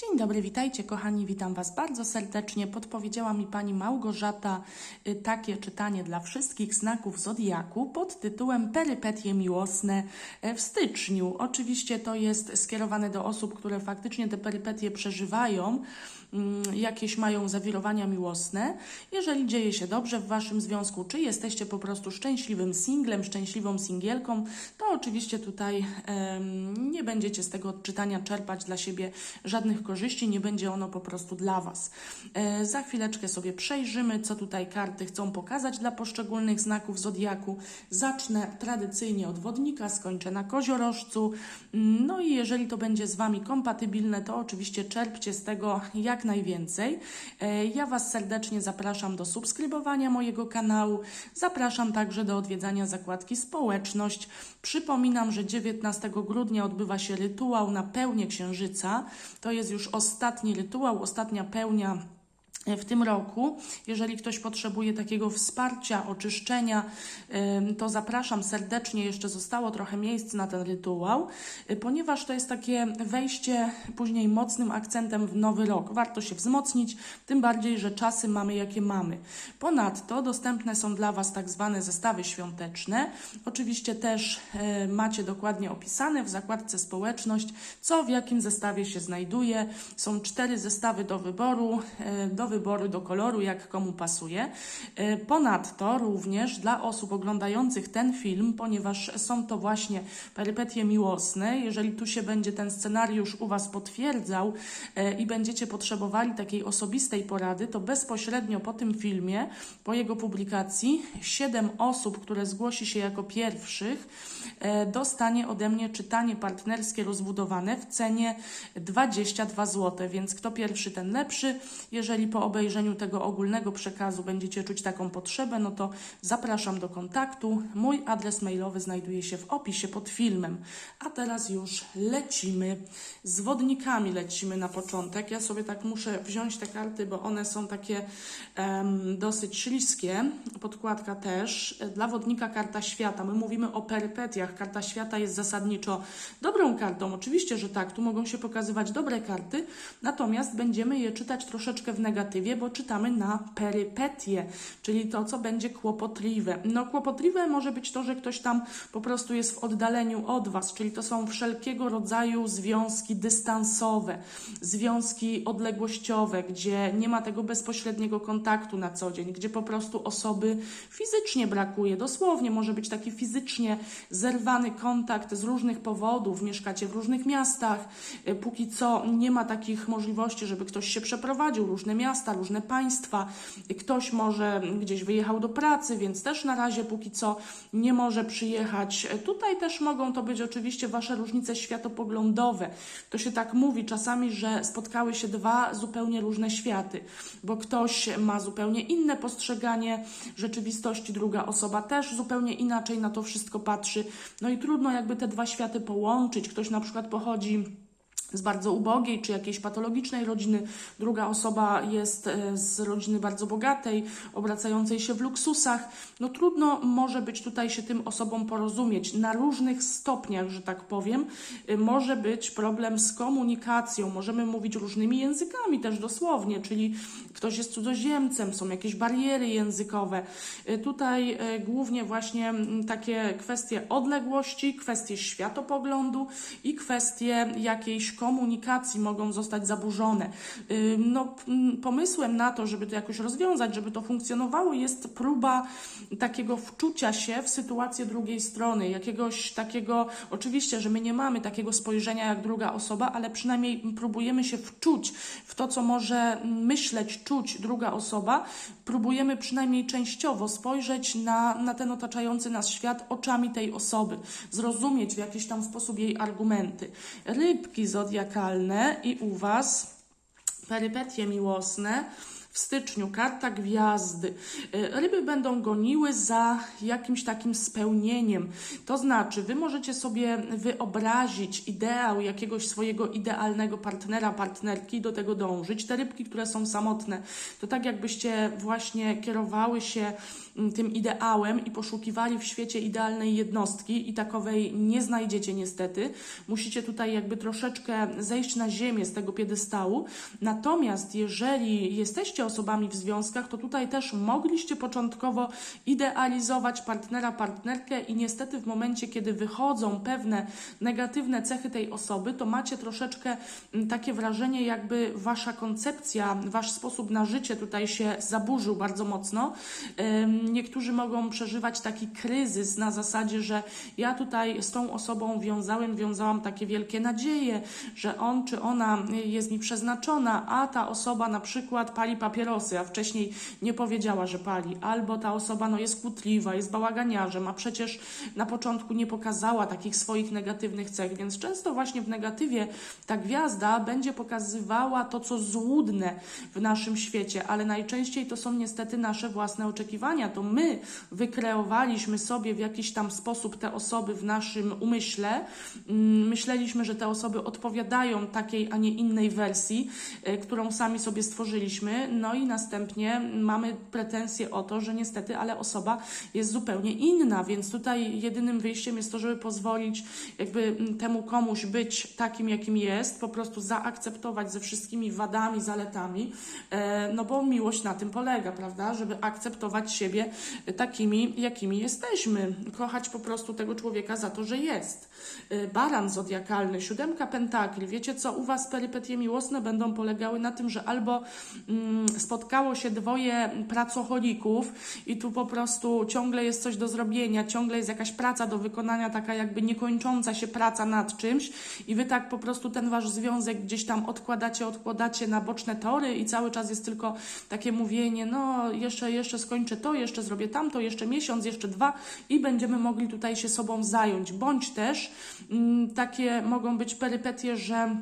Dzień dobry, witajcie kochani, witam Was bardzo serdecznie. Podpowiedziała mi Pani Małgorzata y, takie czytanie dla wszystkich znaków Zodiaku pod tytułem Perypetie miłosne e, w styczniu. Oczywiście to jest skierowane do osób, które faktycznie te perypetie przeżywają, jakieś mają zawirowania miłosne. Jeżeli dzieje się dobrze w Waszym związku, czy jesteście po prostu szczęśliwym singlem, szczęśliwą singielką, to oczywiście tutaj em, nie będziecie z tego odczytania czerpać dla siebie żadnych korzyści, nie będzie ono po prostu dla Was. E, za chwileczkę sobie przejrzymy, co tutaj karty chcą pokazać dla poszczególnych znaków zodiaku. Zacznę tradycyjnie od wodnika, skończę na koziorożcu. Mm, No i jeżeli to będzie z Wami kompatybilne, to oczywiście czerpcie z tego jak najwięcej. E, Ja Was serdecznie zapraszam do subskrybowania mojego kanału. Zapraszam także do odwiedzania zakładki Społeczność. Przypominam, że 19 grudnia odbywa się rytuał na pełnię księżyca. To jest już ostatni rytuał, ostatnia pełnia w tym roku. Jeżeli ktoś potrzebuje takiego wsparcia, oczyszczenia, to zapraszam serdecznie. Jeszcze zostało trochę miejsc na ten rytuał, y, ponieważ to jest takie wejście później mocnym akcentem w nowy rok. Warto się wzmocnić, tym bardziej, że czasy mamy jakie mamy. Ponadto dostępne są dla Was tak zwane zestawy świąteczne. Oczywiście też e, macie dokładnie opisane w zakładce społeczność, co w jakim zestawie się znajduje. Są cztery zestawy do wyboru, e, do wyboru, do koloru, jak komu pasuje. E, Ponadto również dla osób oglądających ten film, ponieważ są to właśnie perypetie miłosne, jeżeli tu się będzie ten scenariusz u Was potwierdzał e, i będziecie potrzebowali takiej osobistej porady, to bezpośrednio po tym filmie, po jego publikacji, siedem osób, które zgłosi się jako pierwszych, e, dostanie ode mnie czytanie partnerskie rozbudowane w cenie 22 zł, więc kto pierwszy, ten lepszy. Jeżeli po obejrzeniu tego ogólnego przekazu będziecie czuć taką potrzebę, no to zapraszam do kontaktu. Mój adres mailowy znajduje się w opisie pod filmem. A teraz już lecimy z wodnikami, lecimy na początek. Ja sobie tak muszę wziąć te karty, bo one są takie em, dosyć śliskie. Podkładka też. Dla wodnika karta świata. My mówimy o perypetiach. Karta świata jest zasadniczo dobrą kartą. Oczywiście, że tak. Tu mogą się pokazywać dobre karty, natomiast będziemy je czytać troszeczkę w negatywie, bo czytamy na perypetie, czyli to, co będzie kłopotliwe. No, kłopotliwe może być to, że ktoś tam po prostu jest w oddaleniu od Was, czyli to są wszelkiego rodzaju związki dystansowe, związki odległościowe, gdzie nie ma tego bezpośredniego kontaktu na co dzień, gdzie po prostu osoby fizycznie brakuje. Dosłownie może być taki fizycznie zerwany kontakt z różnych powodów, mieszkacie w różnych miastach, y, póki co nie ma takich możliwości, żeby ktoś się przeprowadził, różne miasta, różne państwa, ktoś może gdzieś wyjechał do pracy, więc też na razie póki co nie może przyjechać. Tutaj też mogą to być oczywiście Wasze różnice światopoglądowe. To się tak mówi czasami, że spotkały się dwa zupełnie różne światy, bo ktoś ma zupełnie inne postrzeganie rzeczywistości, druga osoba też zupełnie inaczej na to wszystko patrzy. No i trudno jakby te dwa światy połączyć. Ktoś na przykład pochodzi z bardzo ubogiej czy jakiejś patologicznej rodziny, druga osoba jest e, z rodziny bardzo bogatej, obracającej się w luksusach. No trudno może być tutaj się tym osobom porozumieć. Na różnych stopniach, że tak powiem, y, może być problem z komunikacją. Możemy mówić różnymi językami też dosłownie, czyli ktoś jest cudzoziemcem, są jakieś bariery językowe. Y, Tutaj głównie właśnie takie kwestie odległości, kwestie światopoglądu i kwestie jakiejś komunikacji mogą zostać zaburzone. Y, No, pomysłem na to, żeby to jakoś rozwiązać, żeby to funkcjonowało, jest próba takiego wczucia się w sytuację drugiej strony, jakiegoś takiego, oczywiście, że my nie mamy takiego spojrzenia jak druga osoba, ale przynajmniej próbujemy się wczuć w to, co może myśleć, czuć druga osoba. Próbujemy przynajmniej częściowo spojrzeć na, na ten otaczający nas świat oczami tej osoby, zrozumieć w jakiś tam sposób jej argumenty. Rybki zodiakalne i u Was perypetie miłosne w styczniu, karta gwiazdy. E, Ryby będą goniły za jakimś takim spełnieniem. To znaczy, wy możecie sobie wyobrazić ideał jakiegoś swojego idealnego partnera, partnerki i do tego dążyć. Te rybki, które są samotne, to tak jakbyście właśnie kierowały się mm, tym ideałem i poszukiwali w świecie idealnej jednostki i takowej nie znajdziecie niestety. Musicie tutaj jakby troszeczkę zejść na ziemię z tego piedestału. Natomiast jeżeli jesteście osobami w związkach, to tutaj też mogliście początkowo idealizować partnera, partnerkę i niestety w momencie, kiedy wychodzą pewne negatywne cechy tej osoby, to macie troszeczkę mm, takie wrażenie, jakby wasza koncepcja, wasz sposób na życie tutaj się zaburzył bardzo mocno. Niektórzy mogą przeżywać taki kryzys na zasadzie, że ja tutaj z tą osobą wiązałem, wiązałam takie wielkie nadzieje, że on czy ona jest mi przeznaczona, a ta osoba na przykład pali papierosy, a wcześniej nie powiedziała, że pali, albo ta osoba no, jest kłótliwa, jest bałaganiarzem, a przecież na początku nie pokazała takich swoich negatywnych cech, więc często właśnie w negatywie ta gwiazda będzie pokazywała to, co złudne w naszym świecie, ale najczęściej to są niestety nasze własne oczekiwania. To my wykreowaliśmy sobie w jakiś tam sposób te osoby w naszym umyśle. Mm, Myśleliśmy, że te osoby odpowiadają takiej, a nie innej wersji, y, którą sami sobie stworzyliśmy. No i następnie mamy pretensje o to, że niestety, ale osoba jest zupełnie inna, więc tutaj jedynym wyjściem jest to, żeby pozwolić jakby temu komuś być takim, jakim jest, po prostu zaakceptować ze wszystkimi wadami, zaletami, e, no bo miłość na tym polega, prawda, żeby akceptować siebie takimi, jakimi jesteśmy, kochać po prostu tego człowieka za to, że jest. E, Baran zodiakalny, siódemka pentakli, wiecie co, u Was perypetie miłosne będą polegały na tym, że albo mm, spotkało się dwoje pracocholików i tu po prostu ciągle jest coś do zrobienia, ciągle jest jakaś praca do wykonania, taka jakby niekończąca się praca nad czymś i wy tak po prostu ten wasz związek gdzieś tam odkładacie, odkładacie na boczne tory i cały czas jest tylko takie mówienie, no jeszcze, jeszcze skończę to, jeszcze zrobię tamto, jeszcze miesiąc, jeszcze dwa i będziemy mogli tutaj się sobą zająć. Bądź też mm, takie mogą być perypetie, że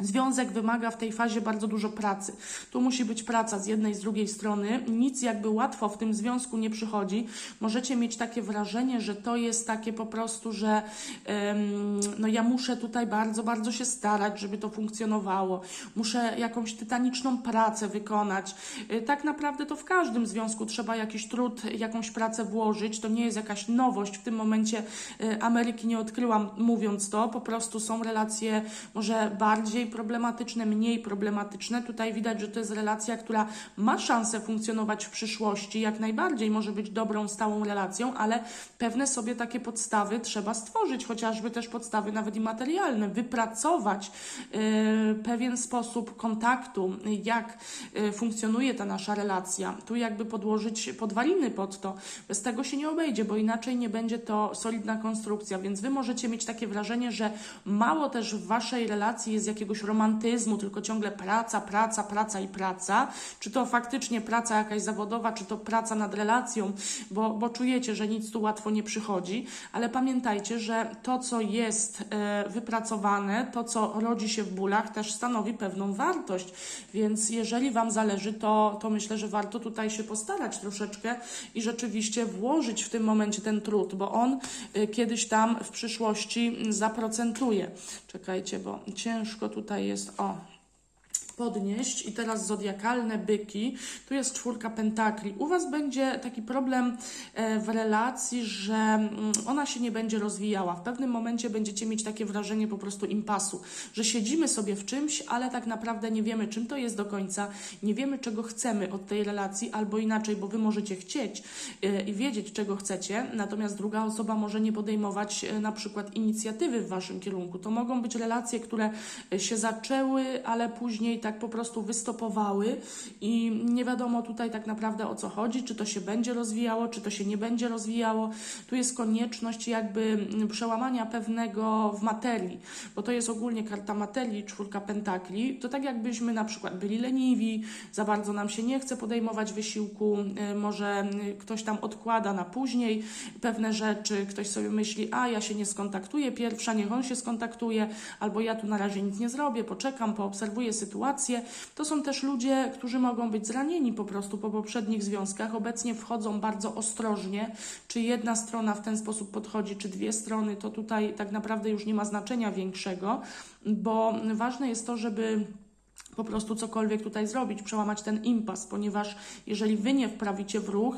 Związek wymaga w tej fazie bardzo dużo pracy. Tu musi być praca z jednej, z drugiej strony. Nic jakby łatwo w tym związku nie przychodzi. Możecie mieć takie wrażenie, że to jest takie po prostu, że em, no ja muszę tutaj bardzo, bardzo się starać, żeby to funkcjonowało. Muszę jakąś tytaniczną pracę wykonać. Y, Tak naprawdę to w każdym związku trzeba jakiś trud, jakąś pracę włożyć. To nie jest jakaś nowość. W tym momencie y, Ameryki nie odkryłam mówiąc to. Po prostu są relacje może bardziej problematyczne, mniej problematyczne. Tutaj widać, że to jest relacja, która ma szansę funkcjonować w przyszłości, jak najbardziej może być dobrą, stałą relacją, ale pewne sobie takie podstawy trzeba stworzyć, chociażby też podstawy nawet i materialne, wypracować e, pewien sposób kontaktu, jak e, funkcjonuje ta nasza relacja. Tu jakby podłożyć podwaliny pod to. Bez tego się nie obejdzie, bo inaczej nie będzie to solidna konstrukcja, więc wy możecie mieć takie wrażenie, że mało też w waszej relacji jest jakiegoś romantyzmu, tylko ciągle praca, praca, praca i praca. Czy to faktycznie praca jakaś zawodowa, czy to praca nad relacją, bo, bo czujecie, że nic tu łatwo nie przychodzi, ale pamiętajcie, że to, co jest e, wypracowane, to, co rodzi się w bólach, też stanowi pewną wartość. Więc jeżeli Wam zależy, to, to myślę, że warto tutaj się postarać troszeczkę i rzeczywiście włożyć w tym momencie ten trud, bo on e, kiedyś tam w przyszłości zaprocentuje. Czekajcie, bo ciężko tutaj jest. O, podnieść i teraz zodiakalne byki, tu jest czwórka pentakli. U Was będzie taki problem e, w relacji, że mm, ona się nie będzie rozwijała. W pewnym momencie będziecie mieć takie wrażenie po prostu impasu, że siedzimy sobie w czymś, ale tak naprawdę nie wiemy czym to jest do końca, nie wiemy czego chcemy od tej relacji, albo inaczej, bo Wy możecie chcieć e, i wiedzieć czego chcecie, natomiast druga osoba może nie podejmować e, na przykład inicjatywy w Waszym kierunku. To mogą być relacje, które się zaczęły, ale później tak po prostu wystopowały i nie wiadomo tutaj tak naprawdę o co chodzi, czy to się będzie rozwijało, czy to się nie będzie rozwijało. Tu jest konieczność jakby przełamania pewnego w materii, bo to jest ogólnie karta materii, czwórka pentakli. To tak jakbyśmy na przykład byli leniwi, za bardzo nam się nie chce podejmować wysiłku, y, może ktoś tam odkłada na później pewne rzeczy, ktoś sobie myśli, a ja się nie skontaktuję pierwsza, niech on się skontaktuje, albo ja tu na razie nic nie zrobię, poczekam, poobserwuję sytuację, To są też ludzie, którzy mogą być zranieni po prostu po poprzednich związkach. Obecnie wchodzą bardzo ostrożnie, czy jedna strona w ten sposób podchodzi, czy dwie strony, to tutaj tak naprawdę już nie ma znaczenia większego, bo ważne jest to, żeby po prostu cokolwiek tutaj zrobić, przełamać ten impas, ponieważ jeżeli wy nie wprawicie w ruch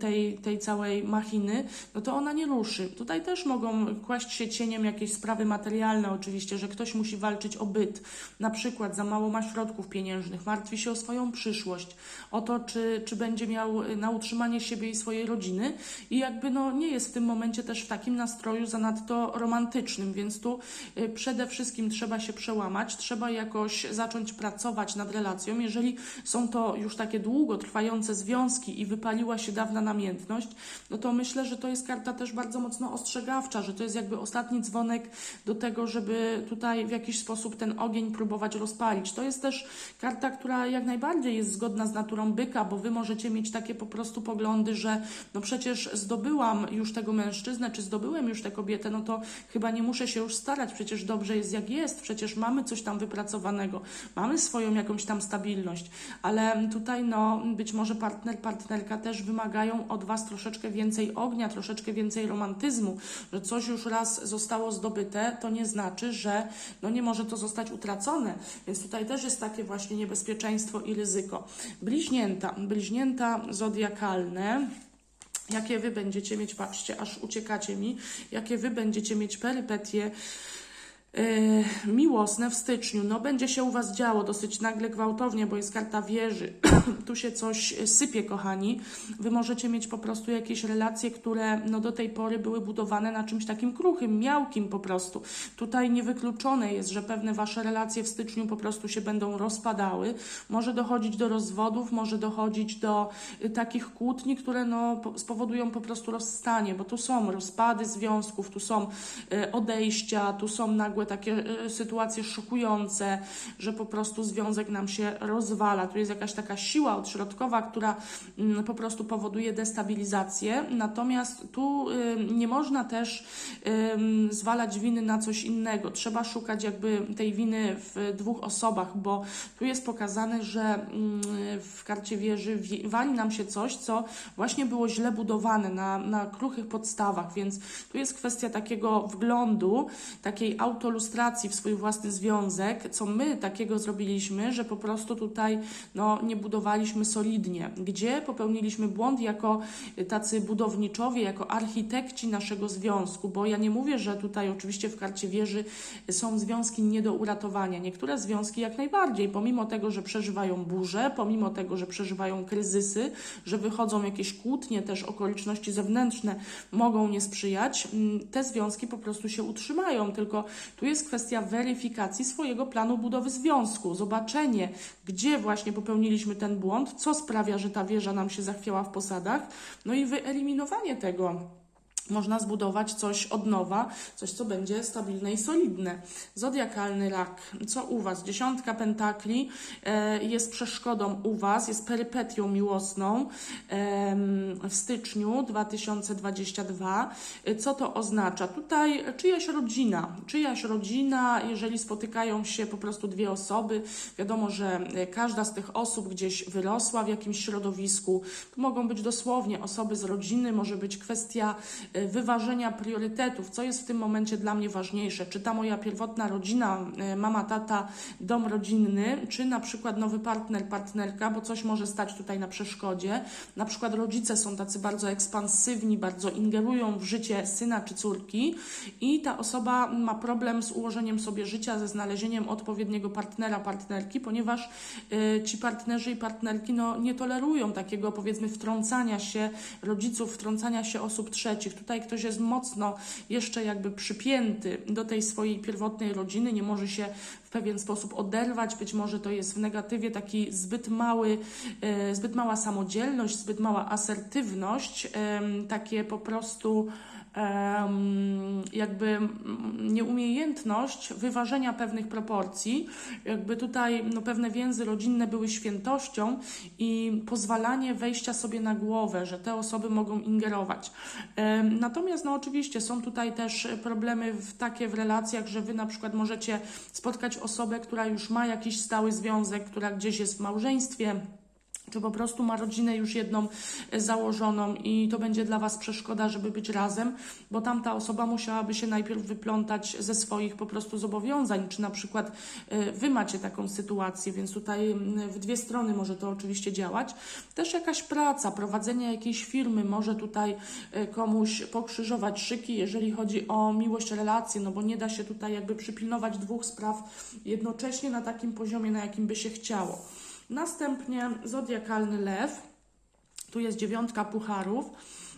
tej, tej całej machiny, no to ona nie ruszy. Tutaj też mogą kłaść się cieniem jakieś sprawy materialne, oczywiście, że ktoś musi walczyć o byt, na przykład za mało ma środków pieniężnych, martwi się o swoją przyszłość, o to, czy, czy będzie miał y, na utrzymanie siebie i swojej rodziny i jakby no nie jest w tym momencie też w takim nastroju zanadto romantycznym, więc tu y, przede wszystkim trzeba się przełamać, trzeba jakoś zacząć pracować nad relacją. Jeżeli są to już takie długotrwające związki i wypaliła się dawna namiętność, no to myślę, że to jest karta też bardzo mocno ostrzegawcza, że to jest jakby ostatni dzwonek do tego, żeby tutaj w jakiś sposób ten ogień próbować rozpalić. To jest też karta, która jak najbardziej jest zgodna z naturą byka, bo wy możecie mieć takie po prostu poglądy, że no przecież zdobyłam już tego mężczyznę, czy zdobyłem już tę kobietę, no to chyba nie muszę się już starać, przecież dobrze jest jak jest, przecież mamy coś tam wypracowanego, mamy swoją jakąś tam stabilność, ale tutaj no być może partner, partnerka też wymagają od was troszeczkę więcej ognia, troszeczkę więcej romantyzmu, że coś już raz zostało zdobyte, to nie znaczy, że no nie może to zostać utracone, więc tutaj też jest takie właśnie niebezpieczeństwo i ryzyko. Bliźnięta, bliźnięta zodiakalne, jakie wy będziecie mieć, patrzcie, aż uciekacie mi, jakie wy będziecie mieć perypetie Yy, miłosne w styczniu. No, będzie się u Was działo dosyć nagle, gwałtownie, bo jest karta wieży. tu się coś sypie, kochani. Wy możecie mieć po prostu jakieś relacje, które no, do tej pory były budowane na czymś takim kruchym, miałkim po prostu. Tutaj niewykluczone jest, że pewne Wasze relacje w styczniu po prostu się będą rozpadały. Może dochodzić do rozwodów, może dochodzić do y, takich kłótni, które no, po, spowodują po prostu rozstanie, bo tu są rozpady związków, tu są y, odejścia, tu są nagłe takie y, sytuacje szokujące, że po prostu związek nam się rozwala. Tu jest jakaś taka siła odśrodkowa, która mm, po prostu powoduje destabilizację. Natomiast tu y, nie można też zwalać winy na coś innego. Trzeba szukać jakby tej winy w dwóch osobach, bo tu jest pokazane, że mm, w karcie wieży wi- wali nam się coś, co właśnie było źle budowane na, na kruchych podstawach, więc tu jest kwestia takiego wglądu, takiej autolustracji w swój własny związek, co my takiego zrobiliśmy, że po prostu tutaj no, nie budowaliśmy solidnie, gdzie popełniliśmy błąd jako tacy budowniczowie, jako architekci naszego związku, bo ja nie mówię, że tutaj oczywiście w karcie wieży są związki nie do uratowania. Niektóre związki jak najbardziej, pomimo tego, że przeżywają burze, pomimo tego, że przeżywają kryzysy, że wychodzą jakieś kłótnie, też okoliczności zewnętrzne mogą nie sprzyjać, mm, te związki po prostu się utrzymają, tylko tu jest kwestia weryfikacji swojego planu budowy związku, zobaczenie, gdzie właśnie popełniliśmy ten błąd, co sprawia, że ta wieża nam się zachwiała w posadach, no i wyeliminowanie tego można zbudować coś od nowa, coś, co będzie stabilne i solidne. Zodiakalny rak. Co u Was? Dziesiątka pentakli e, jest przeszkodą u Was, jest perypetią miłosną w styczniu 2022. E, Co to oznacza? Tutaj czyjaś rodzina, czyjaś rodzina, jeżeli spotykają się po prostu dwie osoby, wiadomo, że e, każda z tych osób gdzieś wyrosła w jakimś środowisku. Tu mogą być dosłownie osoby z rodziny, może być kwestia wyważenia priorytetów, co jest w tym momencie dla mnie ważniejsze, czy ta moja pierwotna rodzina, e, mama, tata, dom rodzinny, czy na przykład nowy partner, partnerka, bo coś może stać tutaj na przeszkodzie. Na przykład rodzice są tacy bardzo ekspansywni, bardzo ingerują w życie syna czy córki i ta osoba ma problem z ułożeniem sobie życia, ze znalezieniem odpowiedniego partnera, partnerki, ponieważ e, ci partnerzy i partnerki no, nie tolerują takiego powiedzmy wtrącania się rodziców, wtrącania się osób trzecich. Tutaj ktoś jest mocno jeszcze jakby przypięty do tej swojej pierwotnej rodziny, nie może się w pewien sposób oderwać, być może to jest w negatywie taki zbyt mały, e, zbyt mała samodzielność, zbyt mała asertywność, takie po prostu jakby nieumiejętność wyważenia pewnych proporcji, jakby tutaj no, pewne więzy rodzinne były świętością i pozwalanie wejścia sobie na głowę, że te osoby mogą ingerować. Natomiast no oczywiście są tutaj też problemy w takie w relacjach, że wy na przykład możecie spotkać osobę, która już ma jakiś stały związek, która gdzieś jest w małżeństwie czy po prostu ma rodzinę już jedną e, założoną i to będzie dla Was przeszkoda, żeby być razem, bo tamta osoba musiałaby się najpierw wyplątać ze swoich po prostu zobowiązań, czy na przykład e, Wy macie taką sytuację, więc tutaj w dwie strony może to oczywiście działać. Też jakaś praca, prowadzenie jakiejś firmy może tutaj e, komuś pokrzyżować szyki, jeżeli chodzi o miłość, relacje, no bo nie da się tutaj jakby przypilnować dwóch spraw jednocześnie na takim poziomie, na jakim by się chciało. Następnie zodiakalny lew. Tu jest dziewiątka pucharów.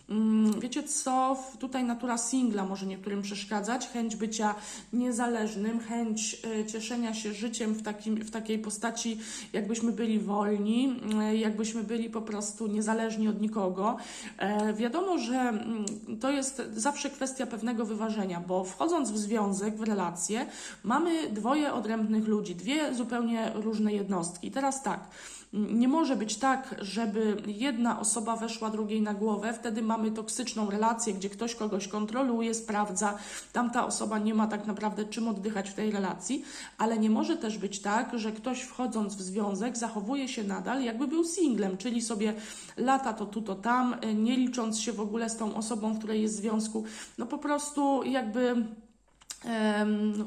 Mm, Wiecie co, tutaj natura singla może niektórym przeszkadzać, chęć bycia niezależnym, chęć e, cieszenia się życiem w, takim, w takiej postaci, jakbyśmy byli wolni, e, jakbyśmy byli po prostu niezależni od nikogo. E, Wiadomo, że mm, to jest zawsze kwestia pewnego wyważenia, bo wchodząc w związek, w relacje, mamy dwoje odrębnych ludzi, dwie zupełnie różne jednostki. Teraz tak. Nie może być tak, żeby jedna osoba weszła drugiej na głowę, wtedy mamy toksyczną relację, gdzie ktoś kogoś kontroluje, sprawdza, tamta osoba nie ma tak naprawdę czym oddychać w tej relacji, ale nie może też być tak, że ktoś wchodząc w związek zachowuje się nadal jakby był singlem, czyli sobie lata to tu, to tam, nie licząc się w ogóle z tą osobą, w której jest w związku, no po prostu jakby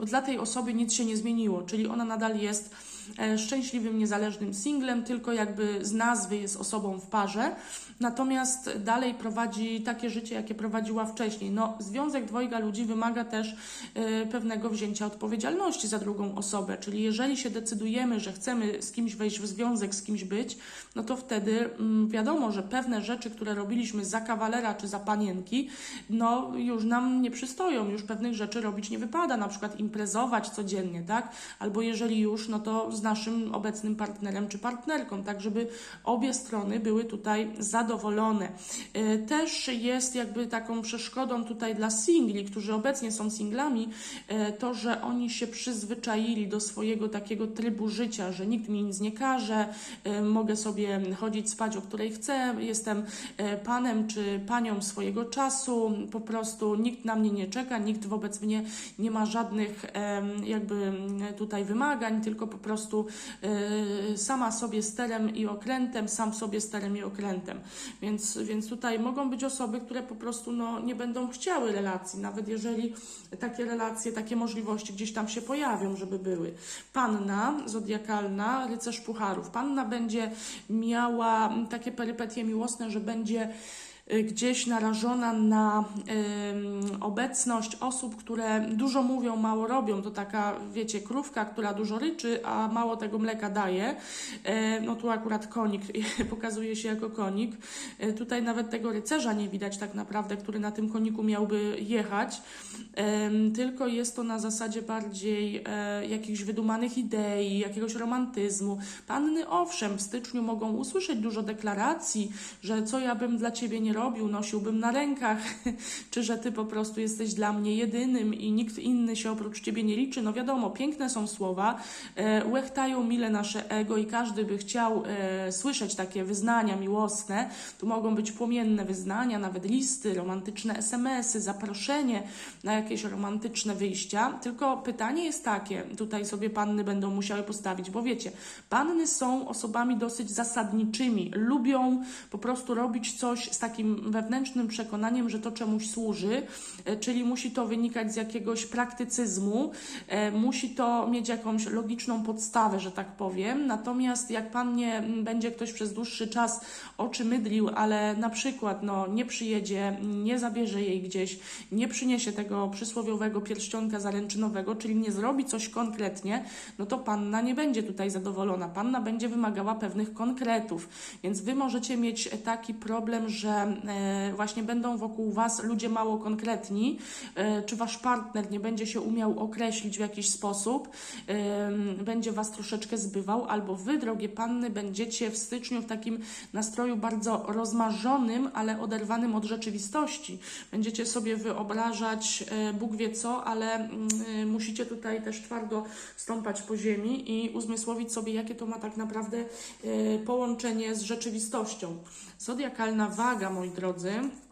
dla tej osoby nic się nie zmieniło, czyli ona nadal jest e, szczęśliwym, niezależnym singlem, tylko jakby z nazwy jest osobą w parze, natomiast dalej prowadzi takie życie, jakie prowadziła wcześniej. No, związek dwojga ludzi wymaga też e, pewnego wzięcia odpowiedzialności za drugą osobę, czyli jeżeli się decydujemy, że chcemy z kimś wejść w związek, z kimś być, no to wtedy mm, wiadomo, że pewne rzeczy, które robiliśmy za kawalera czy za panienki, no już nam nie przystoją, już pewnych rzeczy robić nie wypada, na przykład imprezować codziennie, tak? Albo jeżeli już, no to z naszym obecnym partnerem czy partnerką, tak żeby obie strony były tutaj zadowolone. E, Też jest jakby taką przeszkodą tutaj dla singli, którzy obecnie są singlami, e, to, że oni się przyzwyczaili do swojego takiego trybu życia, że nikt mi nic nie każe, e, mogę sobie chodzić spać o której chcę, jestem panem czy panią swojego czasu, po prostu nikt na mnie nie czeka, nikt wobec mnie nie ma żadnych jakby tutaj wymagań, tylko po prostu e, sama sobie sterem i okrętem, sam sobie sterem i okrętem. Więc, więc tutaj mogą być osoby, które po prostu no, nie będą chciały relacji, nawet jeżeli takie relacje, takie możliwości gdzieś tam się pojawią, żeby były. Panna zodiakalna, rycerz pucharów. Panna będzie miała takie perypetie miłosne, że będzie y, gdzieś narażona na obecność osób, które dużo mówią, mało robią. To taka, wiecie, krówka, która dużo ryczy, a mało tego mleka daje. E, no tu akurat konik pokazuje się jako konik. E, tutaj nawet tego rycerza nie widać tak naprawdę, który na tym koniku miałby jechać. Tylko jest to na zasadzie bardziej e, jakichś wydumanych idei, jakiegoś romantyzmu. Panny owszem, w styczniu mogą usłyszeć dużo deklaracji, że co ja bym dla ciebie nie robił, nosiłbym na rękach, czy że ty po prostu jesteś dla mnie jedynym i nikt inny się oprócz ciebie nie liczy. No wiadomo, piękne są słowa, e, łechtają mile nasze ego i każdy by chciał e, słyszeć takie wyznania miłosne. Tu mogą być płomienne wyznania, nawet listy, romantyczne SMS-y, zaproszenie na jakieś romantyczne wyjścia. Tylko pytanie jest takie, tutaj sobie panny będą musiały postawić, bo wiecie, panny są osobami dosyć zasadniczymi, lubią po prostu robić coś z takim wewnętrznym przekonaniem, że to czemuś służy, e, czyli musi to wynikać z jakiegoś praktycyzmu, e, musi to mieć jakąś logiczną podstawę, że tak powiem. Natomiast jak pannie m, będzie ktoś przez dłuższy czas oczy mydlił, ale na przykład no, nie przyjedzie, nie zabierze jej gdzieś, nie przyniesie tego przysłowiowego pierścionka zaręczynowego, czyli nie zrobi coś konkretnie, no to panna nie będzie tutaj zadowolona. Panna będzie wymagała pewnych konkretów. Więc wy możecie mieć taki problem, że właśnie będą wokół was ludzie mało konkretni, e, czy wasz partner nie będzie się umiał określić w jakiś sposób, e, będzie was troszeczkę zbywał, albo wy, drogie panny, będziecie w styczniu w takim nastroju bardzo rozmarzonym, ale oderwanym od rzeczywistości. Będziecie sobie wyobrażać e, Bóg wie co, ale mm, e, musicie tutaj też twardo stąpać po ziemi i uzmysłowić sobie, jakie to ma tak naprawdę e, połączenie z rzeczywistością. Zodiakalna waga, moi drodzy.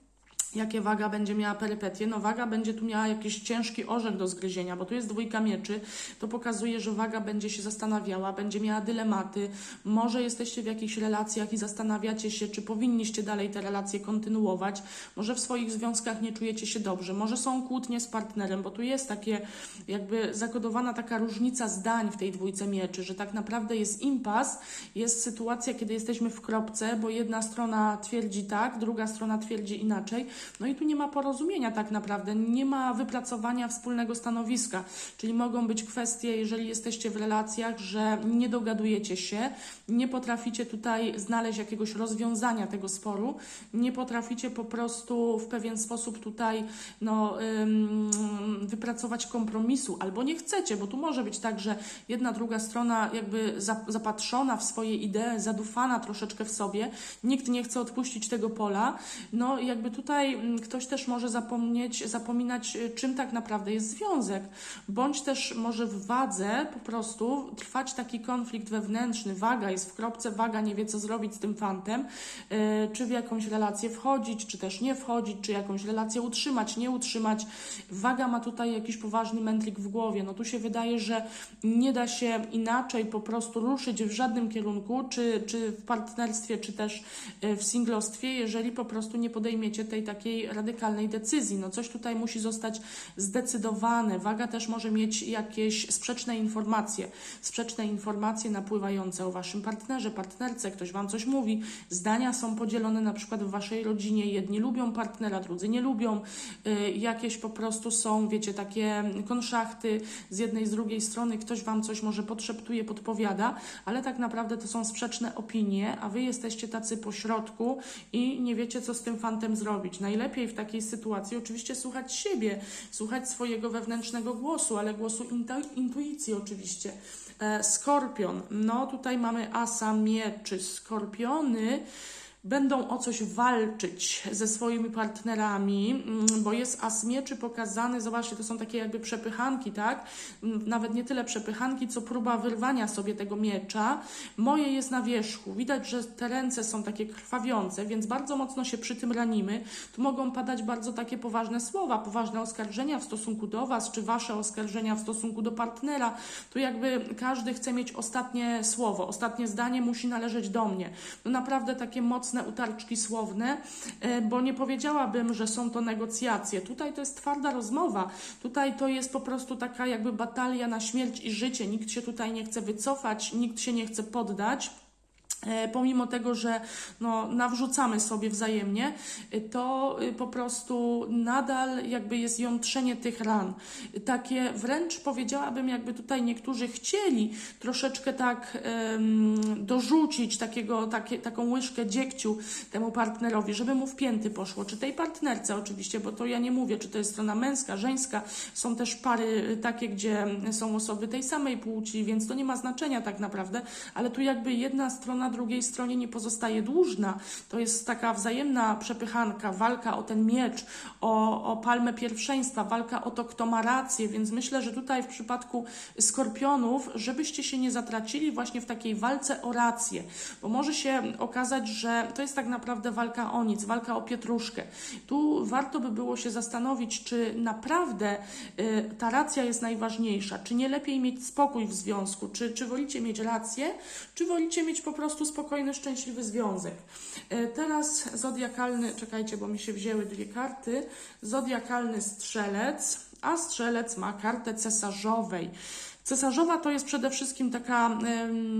Jakie waga będzie miała perypetie? No waga będzie tu miała jakiś ciężki orzech do zgryzienia, bo tu jest dwójka mieczy. To pokazuje, że waga będzie się zastanawiała, będzie miała dylematy. Może jesteście w jakichś relacjach i zastanawiacie się, czy powinniście dalej te relacje kontynuować. Może w swoich związkach nie czujecie się dobrze. Może są kłótnie z partnerem, bo tu jest takie jakby zakodowana taka różnica zdań w tej dwójce mieczy, że tak naprawdę jest impas, jest sytuacja, kiedy jesteśmy w kropce, bo jedna strona twierdzi tak, druga strona twierdzi inaczej. No i tu nie ma porozumienia tak naprawdę, nie ma wypracowania wspólnego stanowiska, czyli mogą być kwestie, jeżeli jesteście w relacjach, że nie dogadujecie się, nie potraficie tutaj znaleźć jakiegoś rozwiązania tego sporu, nie potraficie po prostu w pewien sposób tutaj no, wypracować kompromisu, albo nie chcecie, bo tu może być tak, że jedna, druga strona jakby za- zapatrzona w swoje idee, zadufana troszeczkę w sobie, nikt nie chce odpuścić tego pola, no jakby tutaj mm, ktoś też może zapomnieć, zapominać, y, czym tak naprawdę jest związek, bądź też może w wadze po prostu trwać taki konflikt wewnętrzny, waga jest w kropce, waga nie wie, co zrobić z tym fantem, y, czy w jakąś relację wchodzić, czy też nie wchodzić, czy jakąś relację utrzymać, nie utrzymać. Waga ma tutaj jakiś poważny mętlik w głowie. No tu się wydaje, że nie da się inaczej po prostu ruszyć w żadnym kierunku, czy, czy w partnerstwie, czy też y, w singlostwie, jeżeli po prostu nie podejmiecie tej takiej radykalnej decyzji. No coś tutaj musi zostać zdecydowane. Waga też może mieć jakieś sprzeczne informacje, sprzeczne informacje napływające o waszym partnerze, partnerce, ktoś wam coś mówi. Zdania są podzielone na przykład w waszej rodzinie. Jedni lubią partnera, drudzy nie lubią. Y, jakieś po prostu są, wiecie, takie konszachty z jednej, z drugiej strony. Ktoś wam coś może podszeptuje, podpowiada, ale tak naprawdę to są sprzeczne opinie, a wy jesteście tacy pośrodku i nie wiecie, co z tym fantem zrobić. Najlepiej w takiej sytuacji oczywiście słuchać siebie, słuchać swojego wewnętrznego głosu, ale głosu intu- intuicji oczywiście. E, Skorpion. No tutaj mamy asa mieczy. Skorpiony będą o coś walczyć ze swoimi partnerami, mm, bo jest as mieczy pokazany, zobaczcie, to są takie jakby przepychanki, tak? Mm, Nawet nie tyle przepychanki, co próba wyrwania sobie tego miecza. Moje jest na wierzchu. Widać, że te ręce są takie krwawiące, więc bardzo mocno się przy tym ranimy. Tu mogą padać bardzo takie poważne słowa, poważne oskarżenia w stosunku do Was, czy Wasze oskarżenia w stosunku do partnera. Tu jakby każdy chce mieć ostatnie słowo, ostatnie zdanie musi należeć do mnie. No naprawdę takie mocne utarczki słowne, e, bo nie powiedziałabym, że są to negocjacje. Tutaj to jest twarda rozmowa. Tutaj to jest po prostu taka jakby batalia na śmierć i życie. Nikt się tutaj nie chce wycofać, nikt się nie chce poddać. E, Pomimo tego, że no, nawrzucamy sobie wzajemnie, y, to y, po prostu nadal jakby jest jątrzenie tych ran. Takie wręcz powiedziałabym, jakby tutaj niektórzy chcieli troszeczkę tak em, dorzucić takiego, takie, taką łyżkę dziegciu temu partnerowi, żeby mu w pięty poszło, czy tej partnerce oczywiście, bo to ja nie mówię, czy to jest strona męska, żeńska. Są też pary takie, gdzie są osoby tej samej płci, więc to nie ma znaczenia tak naprawdę, ale tu jakby jedna strona drugiej stronie nie pozostaje dłużna. To jest taka wzajemna przepychanka, walka o ten miecz, o, o palmę pierwszeństwa, walka o to, kto ma rację, więc myślę, że tutaj w przypadku skorpionów, żebyście się nie zatracili właśnie w takiej walce o rację, bo może się okazać, że to jest tak naprawdę walka o nic, walka o pietruszkę. Tu warto by było się zastanowić, czy naprawdę y, ta racja jest najważniejsza, czy nie lepiej mieć spokój w związku, czy, czy wolicie mieć rację, czy wolicie mieć po prostu spokojny, szczęśliwy związek. Y, teraz zodiakalny, czekajcie, bo mi się wzięły dwie karty, zodiakalny strzelec, a strzelec ma kartę cesarzowej. Cesarzowa to jest przede wszystkim taka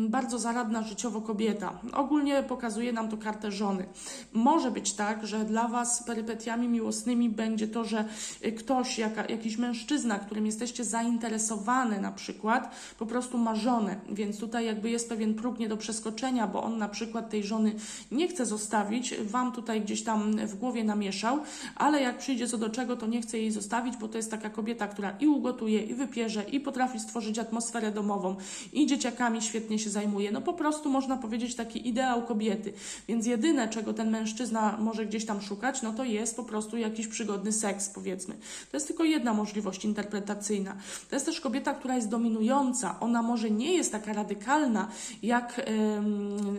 bardzo zaradna życiowo kobieta. Ogólnie pokazuje nam to kartę żony. Może być tak, że dla Was perypetiami miłosnymi będzie to, że y, ktoś, jaka, jakiś mężczyzna, którym jesteście zainteresowane na przykład, po prostu ma żonę, więc tutaj jakby jest pewien próg nie do przeskoczenia, bo on na przykład tej żony nie chce zostawić, Wam tutaj gdzieś tam w głowie namieszał, ale jak przyjdzie co do czego, to nie chce jej zostawić, bo to jest taka kobieta, która i ugotuje, i wypierze, i potrafi stworzyć atmosferę domową i dzieciakami świetnie się zajmuje. No po prostu można powiedzieć taki ideał kobiety. Więc jedyne, czego ten mężczyzna może gdzieś tam szukać, no to jest po prostu jakiś przygodny seks, powiedzmy. To jest tylko jedna możliwość interpretacyjna. To jest też kobieta, która jest dominująca. Ona może nie jest taka radykalna jak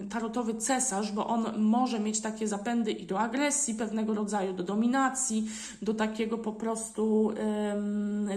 tarotowy cesarz, bo on może mieć takie zapędy i do agresji pewnego rodzaju, do dominacji, do takiego po prostu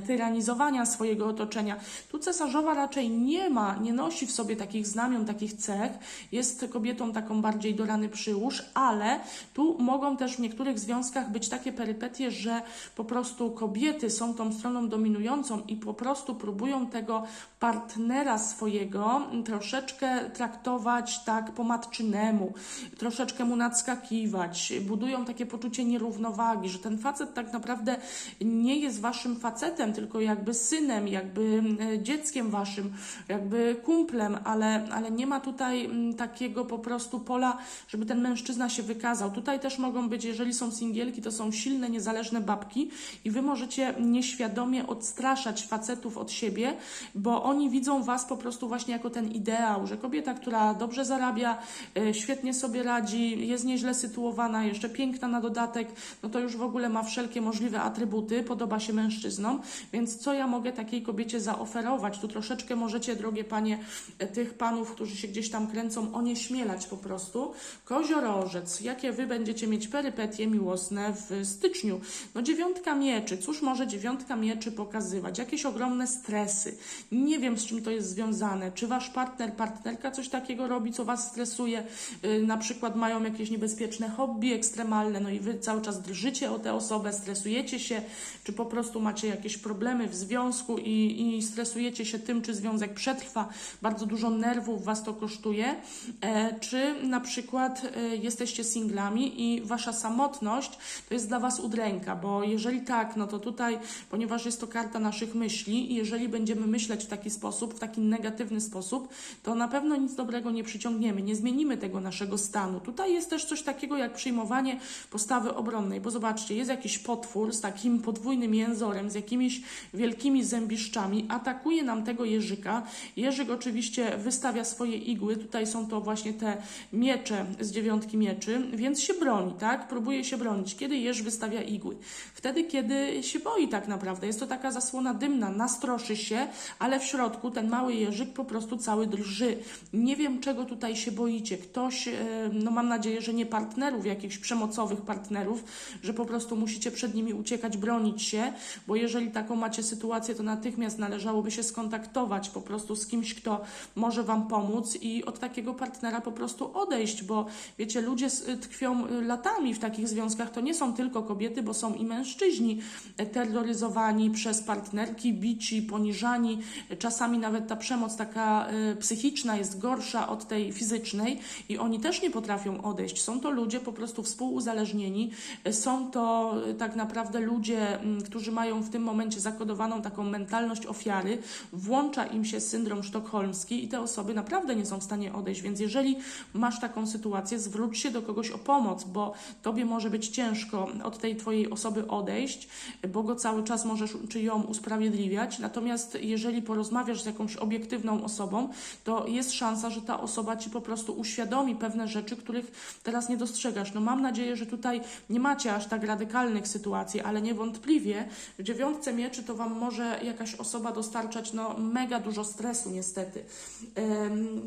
tyranizowania swojego otoczenia. Tu cesarzowa raczej nie ma, nie nosi w sobie takich znamion, takich cech. Jest kobietą taką bardziej do rany przyłóż, ale tu mogą też w niektórych związkach być takie perypetie, że po prostu kobiety są tą stroną dominującą i po prostu próbują tego partnera swojego troszeczkę traktować tak po matczynemu, troszeczkę mu nadskakiwać, budują takie poczucie nierównowagi, że ten facet tak naprawdę nie jest waszym facetem, tylko jakby synem, jakby e, dzieckiem waszym, jakby kumplem, ale, ale nie ma tutaj mm, takiego po prostu pola, żeby ten mężczyzna się wykazał. Tutaj też mogą być, jeżeli są singielki, to są silne, niezależne babki i wy możecie nieświadomie odstraszać facetów od siebie, bo oni widzą was po prostu właśnie jako ten ideał, że kobieta, która dobrze zarabia, e, świetnie sobie radzi, jest nieźle sytuowana, jeszcze piękna na dodatek, no to już w ogóle ma wszelkie możliwe atrybuty, podoba się mężczyznom, więc co ja mogę takiej kobiecie zaoferować? Tu troszeczkę możecie, drogie panie, e, tych panów, którzy się gdzieś tam kręcą, onieśmielać po prostu. Koziorożec, jakie wy będziecie mieć perypetie miłosne w styczniu? No dziewiątka mieczy, cóż może dziewiątka mieczy pokazywać? Jakieś ogromne stresy. Nie wiem, z czym to jest związane. Czy wasz partner, partnerka coś takiego robi, co was stresuje? Yy, na przykład mają jakieś niebezpieczne hobby ekstremalne, no i wy cały czas drżycie o tę osobę, stresujecie się, czy po prostu macie jakieś problemy w związku i, i stresujecie się tym, czy związek przetrwa, bardzo dużo nerwów was to kosztuje, e, czy na przykład e, jesteście singlami i wasza samotność to jest dla was udręka, bo jeżeli tak, no to tutaj, ponieważ jest to karta naszych myśli i jeżeli będziemy myśleć w taki sposób, w taki negatywny sposób, to na pewno nic dobrego nie przyciągniemy, nie zmienimy tego naszego stanu. Tutaj jest też coś takiego jak przyjmowanie postawy obronnej, bo zobaczcie, jest jakiś potwór z takim podwójnym jęzorem, z jakimiś wielkimi zębiszczami, atakuje nam tego jeżyka. Jerzyk oczywiście wystawia swoje igły, tutaj są to właśnie te miecze z dziewiątki mieczy, więc się broni, tak? Próbuje się bronić. Kiedy jeż wystawia igły? Wtedy, kiedy się boi tak naprawdę. Jest to taka zasłona dymna, nastroszy się, ale w środku ten mały jeżyk po prostu cały drży. Nie wiem, czego tutaj się boicie. Ktoś, e, no mam nadzieję, że nie partnerów, jakichś przemocowych partnerów, że po prostu musicie przed nimi uciekać, bronić się, bo jeżeli taką macie sytuację, to natychmiast należałoby się skontaktować po prostu z kimś, kto może Wam pomóc i od takiego partnera po prostu odejść, bo wiecie, ludzie s- tkwią y, latami w takich związkach. To nie są tylko kobiety, bo są i mężczyźni e, terroryzowani przez partnerki, bici, poniżani. Czasami nawet ta przemoc taka y, psychiczna jest gorsza od tej fizycznej i oni też nie potrafią odejść. Są to ludzie po prostu współuzależnieni. Y, Są to y, tak naprawdę ludzie, mm, którzy mają w tym momencie zakodowaną taką mentalność ofiary. Włącza im się syndrom sztokholmski i te osoby naprawdę nie są w stanie odejść. Więc jeżeli masz taką sytuację, zwróć się do kogoś o pomoc, bo tobie może być ciężko od tej twojej osoby odejść, bo go cały czas możesz czy ją usprawiedliwiać. Natomiast jeżeli porozmawiasz z jakąś obiektywną osobą, to jest szansa, że ta osoba ci po prostu uświadomi pewne rzeczy, których teraz nie dostrzegasz. No mam nadzieję, że tutaj nie macie aż tak radykalnych sytuacji, ale niewątpliwie w dziewiątce mieczy to wam może jakaś osoba dostarczać no mega dużo stresu niestety.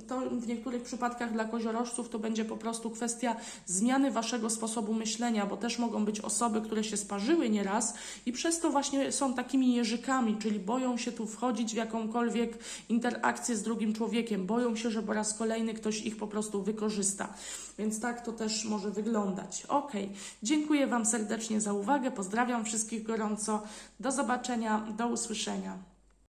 To w niektórych przypadkach dla koziorożców to będzie po prostu kwestia zmiany waszego sposobu myślenia, bo też mogą być osoby, które się sparzyły nieraz i przez to właśnie są takimi jeżykami, czyli boją się tu wchodzić w jakąkolwiek interakcję z drugim człowiekiem, boją się, że po raz kolejny ktoś ich po prostu wykorzysta. Więc tak to też może wyglądać. Ok, dziękuję Wam serdecznie za uwagę, pozdrawiam wszystkich gorąco, do zobaczenia, do usłyszenia.